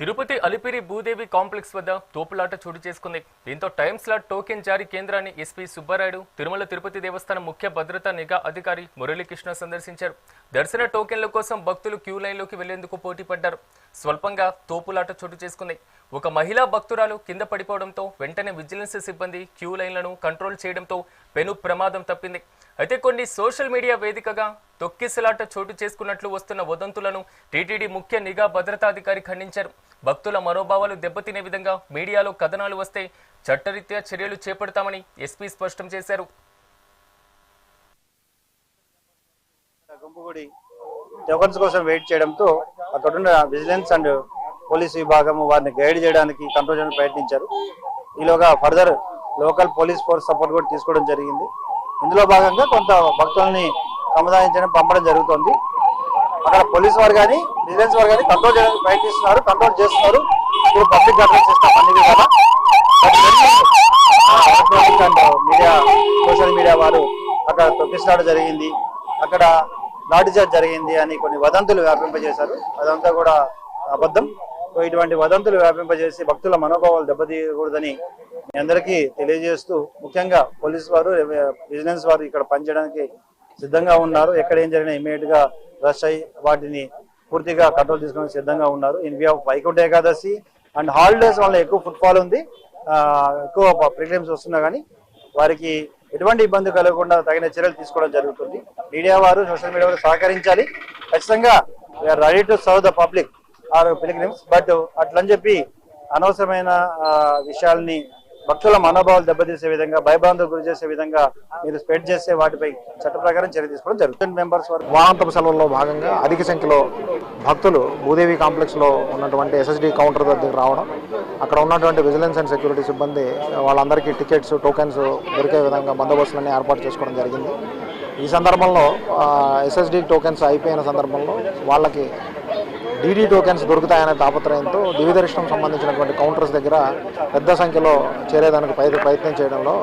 Tirupati Alipiri Bhudevi complex వద్ద తోపులాట చోటు చేసుకుంది. దీంతో టైమ్ స్లాట్ టోకెన్ జారీ కేంద్రాన్ని ఎస్పీ సుబ్బారాయుడు తిరుమల తిరుపతి దేవస్థానం ముఖ్య భద్రతా నిఘా అధికారి మురళీకృష్ణ సందర్శించారు. దర్శన టోకెన్ల కోసం భక్తులు క్యూ లైన్లోకి వెళ్ళేందుకు పోటీ పడ్డారు. స్వల్పంగా తోపులాట చోటు చేసుకుంది. ఒక మహిళా భక్తురాలు కింద పడిపోవడంతో వెంటనే విజిలెన్స్ సిబ్బంది క్యూ లైన్లను కంట్రోల్ చేయడంతో పెను ప్రమాదం తప్పింది. అయితే కొన్ని సోషల్ మీడియా వేదికగా తొక్కిసలాట చోటు చేసుకున్నట్లు వస్తున్న వదంతులను టీటీడీ ముఖ్య నిఘా భద్రతాధికారి ఖండించారు. భక్తుల మనోభావాలు దెబ్బతినే విధంగా మీడియాలో కథనాలు వస్తే చట్టరీత్యా చర్యలు చేపడతామని ఎస్పీ స్పష్టం చేశారు. గుంపుగుడి టోకన్స్ కోసం వెయిట్ చేయడంతో అక్కడున్న విజిలెన్స్ అండ్ పోలీస్ విభాగం వారిని గైడ్ చేయడానికి కంట్రోల్ చేయడానికి ప్రయత్నించారు. ఈలోగా further local police force support కూడా తీసుకోవడం జరిగింది. ఇందులో భాగంగా కొంత భక్తుల్ని సముదాయించడం పంపడం జరుగుతుంది. అక్కడ పోలీస్ వారు కానీ విజిలెన్స్ వారు కానీ కంట్రోల్ చేయడానికి ప్రయత్నిస్తున్నారు కంట్రోల్ చేస్తున్నారు. ఇప్పుడు పబ్లిక్ అడ్రస్ ఇస్తాం అన్ని విధాలా. Electronic and media social media వారు అక్కడ తొక్కిసలాట జరిగింది. అక్కడ లాఠీ చార్జ్ జరిగింది అని కొన్ని వదంతులు వ్యాపింపజేశారు. అదంతా కూడా అబద్ధం. సో ఇటువంటి వదంతులు వ్యాపింపజేసి భక్తుల మనోభావాలు దెబ్బతీయకూడదని మీ అందరికీ తెలియజేస్తూ ముఖ్యంగా పోలీస్ వారు విజిలెన్స్ వారు ఇక్కడ పనిచేయడానికి సిద్ధంగా ఉన్నారు. ఎక్కడ ఏం జరిగినా ఇమీడియట్గా రష్ అయ్యి వాటిని పూర్తిగా కంట్రోల్ తీసుకుని సిద్ధంగా ఉన్నారు. In view of Vaikuntha Ekadashi and holidays వల్ల ఎక్కువ ఫుట్ఫాల్ ఉంది. ఎక్కువ ప్రిలిమ్స్ వస్తున్నా కానీ వారికి ఎటువంటి ఇబ్బంది కలగకుండా తగిన చర్యలు తీసుకోవడం జరుగుతుంది. మీడియా వారు సోషల్ మీడియా వారు సహకరించాలి. ఖచ్చితంగా we're ready to serve the public or pilgrims but అట్లని చెప్పి అనవసరమైన విషయాల్ని భక్తుల మనోభావాలు దెబ్బతీసే విధంగా భయభ్రాంతులకు గురి చేసే విధంగా మీరు స్ప్రెడ్ చేసే వాటిపై చట్ట ప్రకారం చర్య తీసుకోవడం జరుగుతుంది. మెంబర్స్ వరకు వారాంతపు సెలవుల్లో భాగంగా అధిక సంఖ్యలో భక్తులు భూదేవి కాంప్లెక్స్లో ఉన్నటువంటి ఎస్ఎస్డి కౌంటర్ దగ్గర రావడం అక్కడ ఉన్నటువంటి విజిలెన్స్ అండ్ సెక్యూరిటీ సిబ్బంది వాళ్ళందరికీ టికెట్స్ టోకెన్స్ దొరికే విధంగా బందోబస్తులన్నీ ఏర్పాటు చేసుకోవడం జరిగింది. ఈ సందర్భంలో ఎస్ఎస్డి టోకెన్స్ అయిపోయిన సందర్భంలో వాళ్ళకి డీడీ టోకెన్స్ దొరుకుతాయనే తాపత్రయంతో దివిదర్శనం సంబంధించినటువంటి కౌంటర్స్ దగ్గర పెద్ద సంఖ్యలో చేరేదానికి ప్రయత్నం చేయడంలో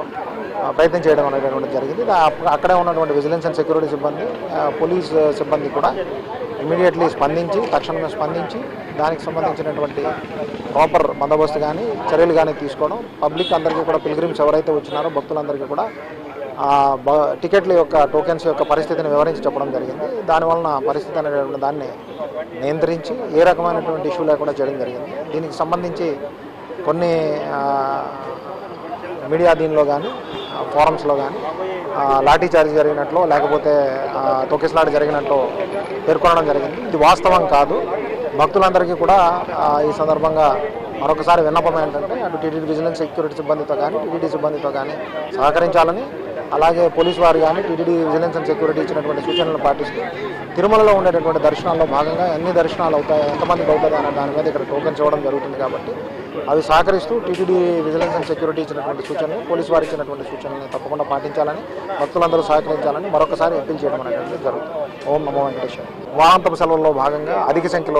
ప్రయత్నం చేయడం అనేటటువంటి జరిగింది. అక్కడే ఉన్నటువంటి విజిలెన్స్ అండ్ సెక్యూరిటీ సిబ్బంది పోలీస్ సిబ్బంది కూడా ఇమీడియట్లీ స్పందించి తక్షణమే స్పందించి దానికి సంబంధించినటువంటి ప్రాపర్ బందోబస్తు కానీ చర్యలు కానీ తీసుకోవడం పబ్లిక్ అందరికీ కూడా పిల్గ్రిమ్స్ ఎవరైతే వచ్చినారో భక్తులందరికీ కూడా టికెట్ల యొక్క టోకెన్స్ యొక్క పరిస్థితిని వివరించి చెప్పడం జరిగింది. దానివలన పరిస్థితి అనేటువంటి దాన్ని నియంత్రించి ఏ రకమైనటువంటి ఇష్యూ లేకుండా చేయడం జరిగింది. దీనికి సంబంధించి కొన్ని మీడియా దీనిలో కానీ ఫోరమ్స్లో కానీ లాఠీ చార్జ్ జరిగినట్లు లేకపోతే తొక్కిసలాట జరిగినట్లు పేర్కొనడం జరిగింది. ఇది వాస్తవం కాదు. భక్తులందరికీ కూడా ఈ సందర్భంగా మరొకసారి విన్నపం ఏంటంటే అటు టీటీడీ విజిలెన్స్ సెక్యూరిటీ సిబ్బందితో కానీ టీటీడీ సిబ్బందితో కానీ సహకరించాలని అలాగే పోలీసు వారు కానీ టీటీడీ విజిలెన్స్ అండ్ సెక్యూరిటీ ఇచ్చినటువంటి సూచనలు పాటిస్తూ తిరుమలలో ఉండేటటువంటి దర్శనాల్లో భాగంగా ఎన్ని దర్శనాలు అవుతాయి ఎంతమందికి అవుతుంది అనే దాని మీద ఇక్కడ టోకెన్స్ ఇవ్వడం జరుగుతుంది కాబట్టి అవి సహకరిస్తూ టీటీడీ విజిలెన్స్ అండ్ సెక్యూరిటీ ఇచ్చినటువంటి సూచనలు పోలీసు వారు ఇచ్చినటువంటి సూచనలను తప్పకుండా పాటించాలని భక్తులందరూ సహకరించాలని మరొకసారి అప్పీల్ చేయడం అనేటువంటిది జరుగుతుంది. ఓం నమో వెంకటేశ్వర. వారాంతపు సెలవుల్లో భాగంగా అధిక సంఖ్యలో